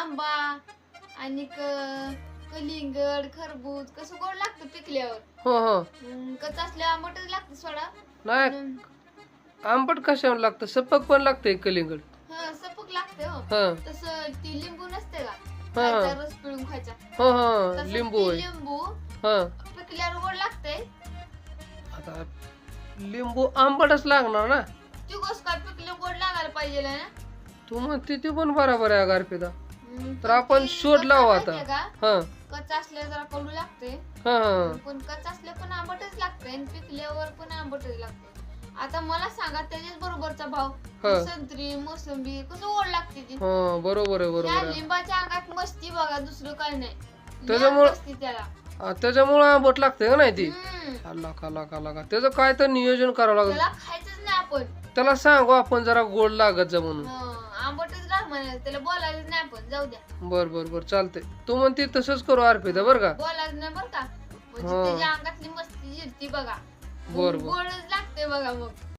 आंबा आणि क- कलिंगड खरबूज कसं गोड लागतं पिकल्यावर. हो हो. हम्म, कच्चं असल्यावर आंबटच लागतं सोडा. नाही आंबट कशावर लागतं? सपक पण लागतंय कलिंगड. हं, सपक लागते हो. हा. तसं ती लिंबू नसते का. खायचा रस पिळून खायचा. हो हो. तसं लिंबू ती आहे. लिंबू हा. पिकल्यावर गोड लागते आता लिंबू आंबटच लागणार ना? ती गोष्ट काय पिकलं गोड लागायला पाहिजे ना? तू म्हणते ती पण बरोबर आहे गारपिता हम्म, तर पण आपण शोध लावू आता. का? हा. कच्चा असल्या जरा कडू लागते. हा हा. पण कच्चा असल्या पण आंबटच लागते आणि पिकल्यावर पण आंबटच लागते. आता मला सांगा त्याच्याच बरोबरचा भाव. हा. संत्री मोसंबी कसं गोड लागते ती? हा बरोबर आहे त्या बरोबर आहे. लिंबाच्या अंगात मस्ती बघा दुसरं काय नाही. त्याच्यामुळं- मस्ती त्याला. हा, त्याच्यामुळं आंबट लागतंय का नाही ती? हम्म. खाला खाला का त्याचं काय तर नियोजन करावं लागेल. त्याला खायचंच नाही आपण. त्याला सांगू आपण जरा गोड लागत जा म्हणून. हं, त्याला बोलायचं नाही आपण जाऊ द्या. बर बर बर चालतंय. तू म्हणते तसंच करू अर्पिता बर का? बोलायचं नाही बरं का? म्हणजे हं. त्याच्या अंगातली मस्ती जिरती बघा. बर बर. गोडच लागते बघा मग.